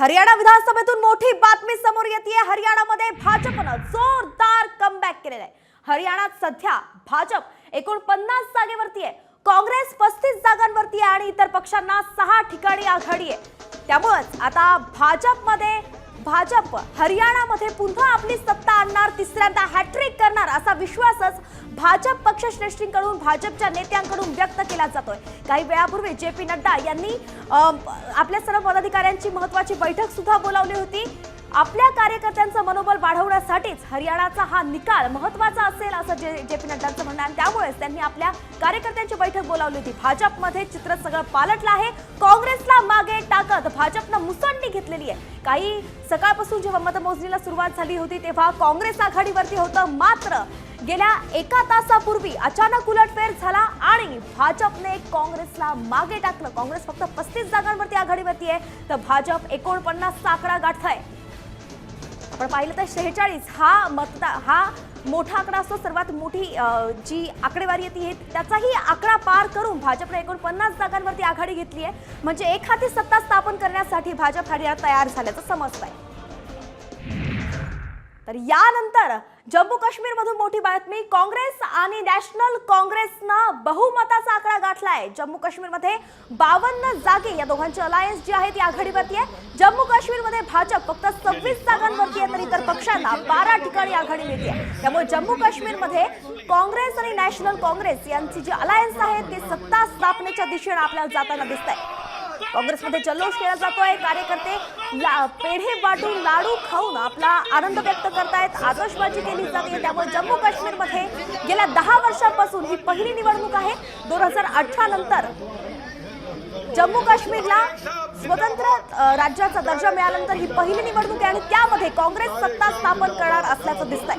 हरियाणा विधानसभेतून मोठी बातमी समोर येते हरियाणामध्ये भाजपनं जोरदार कमबॅक केलेलं आहे. हरियाणात सध्या भाजप एकूण पन्नास जागेवरती आहे. काँग्रेस पस्तीस जागांवरती आहे आणि इतर पक्षांना सहा ठिकाणी आघाडी आहे. त्यामुळेच आता भाजपमध्ये भाजप हरियाणामध्ये पुन्हा आपली सत्ता आणणार तिसऱ्यांदा हॅट्रिक करणार असा विश्वासच भाजप पक्षश्रेष्ठींकडून भाजपच्या नेत्यांकडून व्यक्त केला जातोय. काही वेळापूर्वी जे पी नड्डा यांनी आपल्या सर्व पदाधिकाऱ्यांची महत्वाची बैठक सुद्धा बोलावली होती. आपल्या कार्यकर्त्यांचं मनोबल वाढवण्यासाठीच हरियाणाचा हा निकाल महत्त्वाचा असेल असं जे जे पी नड्डांचं म्हणणं आणि त्यामुळेच त्यांनी आपल्या कार्यकर्त्यांची बैठक बोलावली होती. भाजपमध्ये चित्र सगळं पालटलं आहे. काँग्रेसला मागे टाकत भाजपनं मुसंडी घेतलेली आहे. काही सकाळपासून जेव्हा मतमोजणीला सुरुवात झाली होती तेव्हा काँग्रेस आघाडीवरती होतं. मात्र गेल्या एका तासापूर्वी अचानक उलटफेर झाला आणि भाजपने काँग्रेसला मागे टाकलं. काँग्रेस फक्त पस्तीस जागांवरती आघाडीवरती आहे. तर भाजप एकोणपन्नासचा आकडा आहे आपण पाहिलं तर शेहेचाळीस हा मतदा हा मोठा आकडा असतो. सर्वात मोठी जी आकडेवारी येते हे त्याचाही आकडा पार करून भाजपने एकोणपन्नास जागांवरती आघाडी घेतली आहे. म्हणजे एक हाती सत्ता स्थापन करण्यासाठी भाजप हरियाणा तयार झाल्याचं समजत आहे तर यानंतर जम्मू काश्मीर मधून मोठी बातमी काँग्रेस आणि नॅशनल काँग्रेसनं बहुमताचा आकडा गाठलाय. जम्मू काश्मीरमध्ये बावन्न जागे या दोघांची अलायन्स जी आहे ती आघाडीवरती आहे. जम्मू काश्मीरमध्ये भाजप फक्त सव्वीस जागांवरती आहे तर इतर पक्षांना बारा ठिकाणी आघाडी मिळते त्यामुळे जम्मू काश्मीरमध्ये काँग्रेस आणि नॅशनल काँग्रेस यांची जी अलायन्स आहे ते सत्ता स्थापनेच्या दिशेने आपल्याला जाताना दिसत आहे काँग्रेसमध्ये जल्लोष केला जातोय. कार्यकर्ते ला- पेढे वाटून लाडू खाऊन आपला आनंद व्यक्त करतायत. आतषबाजी केली जाते. त्यामुळे जम्मू काश्मीरमध्ये गेल्या दहा वर्षांपासून ही पहिली निवडणूक आहे. दोन हजार अठरा नंतर जम्मू काश्मीरला स्वतंत्र राज्याचा दर्जा मिळाल्यानंतर ही पहिली निवडणूक आहे आणि त्यामध्ये काँग्रेस सत्ता स्थापन करणार असल्याचं दिसतंय.